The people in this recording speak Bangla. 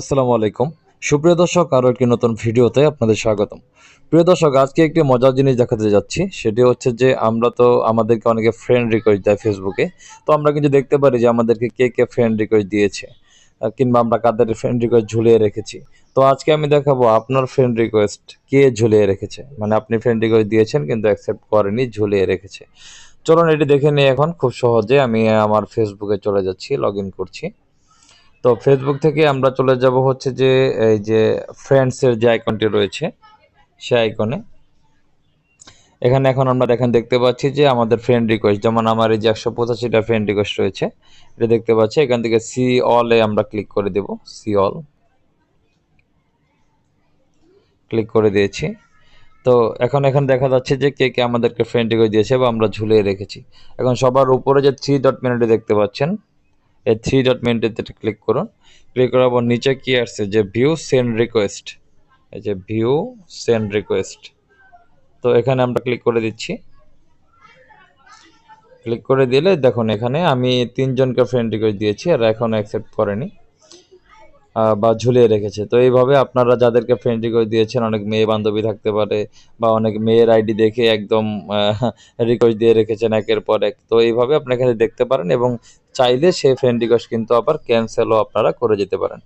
আসসালামু আলাইকুম। সুপ্রিয় দর্শক, আরও একটি নতুন ভিডিওতে আপনাদের স্বাগতম। প্রিয় দর্শক, আজকে একটি মজার জিনিস দেখাতে যাচ্ছি। সেটি হচ্ছে যে আমরা তো আমাদেরকে অনেকে ফ্রেন্ড রিকোয়েস্ট দেয় ফেসবুকে তো আমরা কিন্তু দেখতে পারি যে আমাদেরকে কে কে ফ্রেন্ড রিকোয়েস্ট দিয়েছে কিংবা আমরা কাদের ফ্রেন্ড রিকোয়েস্ট ঝুলিয়ে রেখেছি। তো আজকে আমি দেখাবো আপনার ফ্রেন্ড রিকোয়েস্ট কে ঝুলিয়ে রেখেছে। মানে আপনি ফ্রেন্ড রিকোয়েস্ট দিয়েছেন কিন্তু অ্যাকসেপ্ট করেনি, ঝুলিয়ে রেখেছে। চলুন এটি দেখে নিই এখন। খুব সহজে আমি আমার ফেসবুকে চলে যাচ্ছি লগ করছি। তো ফেসবুক থেকে আমরা চলে যাব হচ্ছে যে, এই যে ফ্রেন্ডসের যে আইকনটি রয়েছে সে আইকনে এখানে এখন আমরা দেখেন, দেখতে পাচ্ছি যে আমাদের ফ্রেন্ড রিকোয়েস্ট যেমন আমার এই যে একশো পঁচাশিটা ফ্রেন্ড রিকোয়েস্ট রয়েছে, এটা দেখতে পাচ্ছি। এখান থেকে সি অলে আমরা ক্লিক করে দেব সি অল ক্লিক করে দিয়েছি। তো এখন এখন দেখা যাচ্ছে যে কে কে আমাদেরকে ফ্রেন্ড রিকোয়েস্ট দিয়েছে বা আমরা ঝুলিয়ে রেখেছি। এখন সবার উপরে যে থ্রি ডট মেনুটি দেখতে পাচ্ছেন এই থ্রি ডট মেনটিতে ক্লিক করুন ক্লিক করার পর নিচে কি আসছে? যে ভিউ সেন্ড রিকোয়েস্ট এই যে ভিউ সেন্ড রিকোয়েস্ট তো এখানে আমরা ক্লিক করে দিচ্ছি। ক্লিক করে দিলে দেখুন এখানে আমি তিনজনকে ফ্রেন্ড রিকোয়েস্ট দিয়েছি আর এখন অ্যাকসেপ্ট করেনি। বা ঝুলিয়ে রেখেছে। তো এইভাবে আপনারা যাদেরকে ফ্রেন্ড রিকোয়েস্ট দিয়েছেন, অনেক মেয়ে বান্ধবী থাকতে পারে বা অনেক মেয়ের আইডি দেখে একদম রিকোয়েস্ট দিয়ে রেখেছেন একের পর এক। তো এইভাবে আপনি এখানে দেখতে পারেন এবং চাইলে সেই ফ্রেন্ড রিকোয়েস্ট কিন্তু আবার ক্যান্সেলও আপনারা করে যেতে পারেন।